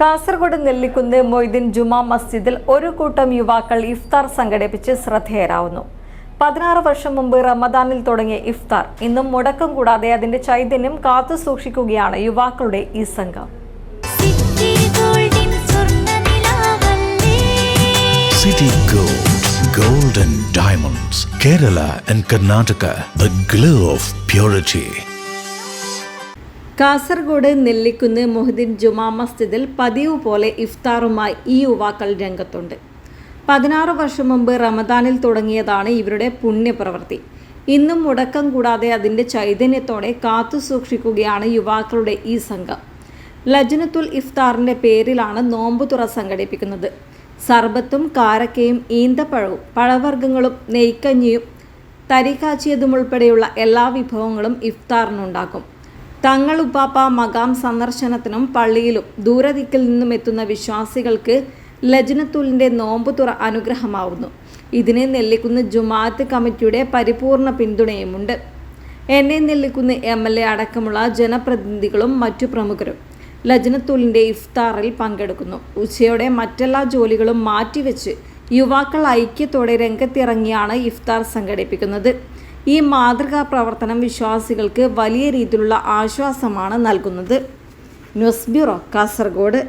കാസർഗോഡ് നെല്ലിക്കുന്ന് മൊയ്തീൻ ജുമാ മസ്ജിദിൽ ഒരു കൂട്ടം യുവാക്കൾ ഇഫ്താർ സംഘടിപ്പിച്ച് ശ്രദ്ധേയരാവുന്നു. പതിനാറ് വർഷം മുമ്പ് റമദാനിൽ തുടങ്ങിയ ഇഫ്താർ ഇന്നും മുടക്കം കൂടാതെ അതിന്റെ ചൈതന്യം കാത്തു സൂക്ഷിക്കുകയാണ് യുവാക്കളുടെ ഈ സംഘം. City Gold, Gold and Diamonds, Kerala and Karnataka, the glow of purity. Kasaragod Nellikunnu Mohaddeen ജുമാ മസ്ജിദിൽ പതിവ് പോലെ ഇഫ്താറുമായി ഈ യുവാക്കൾ രംഗത്തുണ്ട്. പതിനാറ് വർഷം മുമ്പ് റമദാനിൽ തുടങ്ങിയതാണ് ഇവരുടെ പുണ്യപ്രവൃത്തി. ഇന്നും മുടക്കം കൂടാതെ അതിന്റെ ചൈതന്യത്തോടെ കാത്തു സൂക്ഷിക്കുകയാണ് യുവാക്കളുടെ ഈ സംഘം. ലജ്നത്തുൽ ഇഫ്താറിന്റെ പേരിലാണ് നോമ്പുതുറ സംഘടിപ്പിക്കുന്നത്. സർബത്തും കാരക്കയും ഈന്തപ്പഴവും പഴവർഗങ്ങളും നെയ്ക്കഞ്ഞിയും തരികാച്ചിയതും ഉൾപ്പെടെയുള്ള എല്ലാ വിഭവങ്ങളും ഇഫ്താറിനുണ്ടാക്കും. തങ്ങൾ ഉപ്പാപ്പ മകാം സന്ദർശനത്തിനും പള്ളിയിലും ദൂരദിക്കിൽ നിന്നും എത്തുന്ന വിശ്വാസികൾക്ക് ലജ്നത്തുലിന്റെ നോമ്പുതുറ അനുഗ്രഹമാവുന്നു. ഇതിന് നെല്ലിക്കുന്ന് ജുമാഅത്ത് കമ്മിറ്റിയുടെ പരിപൂർണ പിന്തുണയുമുണ്ട്. എന്നെ നെല്ലിക്കുന്ന് എം എൽ എ അടക്കമുള്ള ജനപ്രതിനിധികളും മറ്റു പ്രമുഖരും ലജ്നത്തുലിന്റെ ഇഫ്താറിൽ പങ്കെടുക്കുന്നു. ഉച്ചയോടെ മറ്റെല്ലാ ജോലികളും മാറ്റിവെച്ച് യുവാക്കൾ ഐക്യത്തോടെ രംഗത്തിറങ്ങിയാണ് ഇഫ്താർ സംഘടിപ്പിക്കുന്നത്. ഈ മാതൃകാ പ്രവർത്തനം വിശ്വാസികൾക്ക് വലിയ രീതിയിലുള്ള ആശ്വാസമാണ് നൽകുന്നത്. News bureau Kasaragod.